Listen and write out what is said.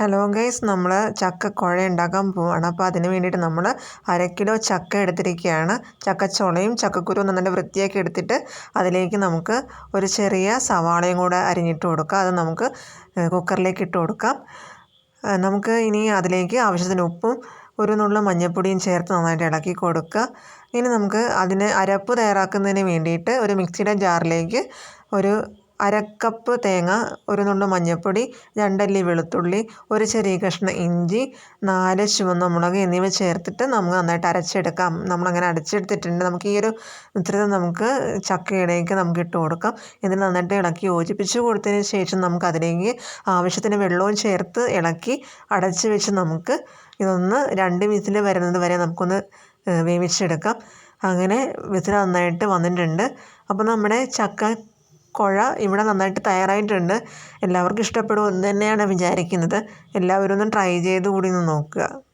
Hello guys നമ്മൾ ചക്ക കുഴ ഉണ്ടാക്കാൻ പോവാണ്. അപ്പോൾ അതിന് വേണ്ടിയിട്ട് നമ്മൾ അര കിലോ ചക്ക എടുത്തിരിക്കുകയാണ്. ചക്കച്ചുളയും ചക്കക്കുരു നന്നായിട്ട് വൃത്തിയാക്കി എടുത്തിട്ട് അതിലേക്ക് നമുക്ക് ഒരു ചെറിയ സവാളയും കൂടെ അരിഞ്ഞിട്ട് കൊടുക്കാം. അത് നമുക്ക് കുക്കറിലേക്ക് ഇട്ട് കൊടുക്കാം. നമുക്ക് ഇനി അതിലേക്ക് ആവശ്യത്തിന് ഉപ്പും ഒരു നുള്ളു മഞ്ഞൾപ്പൊടിയും ചേർത്ത് നന്നായിട്ട് ഇളക്കി കൊടുക്കുക. ഇനി നമുക്ക് അതിന് അരപ്പ് തയ്യാറാക്കുന്നതിന് വേണ്ടിയിട്ട് ഒരു മിക്സിയുടെ ജാറിലേക്ക് ഒരു അരക്കപ്പ് തേങ്ങ ഒരു നുള്ളു മഞ്ഞൾപ്പൊടി രണ്ടല്ലി വെളുത്തുള്ളി ഒരു ചെറിയ കഷ്ണം ഇഞ്ചി നാല് ചുവന്ന മുളക് എന്നിവ ചേർത്തിട്ട് നമുക്ക് നന്നായിട്ട് അരച്ചെടുക്കാം. നമ്മളങ്ങനെ അരച്ചെടുത്തിട്ടുണ്ട്. നമുക്ക് ഈ ഒരു മിശ്രിതം നമുക്ക് ചക്കയിലേക്ക് നമുക്ക് ഇട്ട് കൊടുക്കാം. എന്നിട്ട് നന്നായിട്ട് ഇളക്കി യോജിപ്പിച്ച് കൊടുത്തതിന് ശേഷം നമുക്ക് അതിലേക്ക് ആവശ്യത്തിന് വെള്ളവും ചേർത്ത് ഇളക്കി അടച്ച് വെച്ച് നമുക്ക് ഇതൊന്ന് രണ്ട് വിസിൽ വരുന്നത് വരെ നമുക്കൊന്ന് വേവിച്ചെടുക്കാം. അങ്ങനെ വിസിൽ നന്നായിട്ട് വന്നിട്ടുണ്ട്. അപ്പോൾ നമ്മുടെ ചക്ക കുഴ ഇവിടെ നന്നായിട്ട് തയ്യാറായിട്ടുണ്ട്. എല്ലാവർക്കും ഇഷ്ടപ്പെടുമെന്ന് തന്നെയാണ് വിചാരിക്കുന്നത്. എല്ലാവരും ഒന്ന് ട്രൈ ചെയ്ത് കൂടി ഒന്ന് നോക്കുക.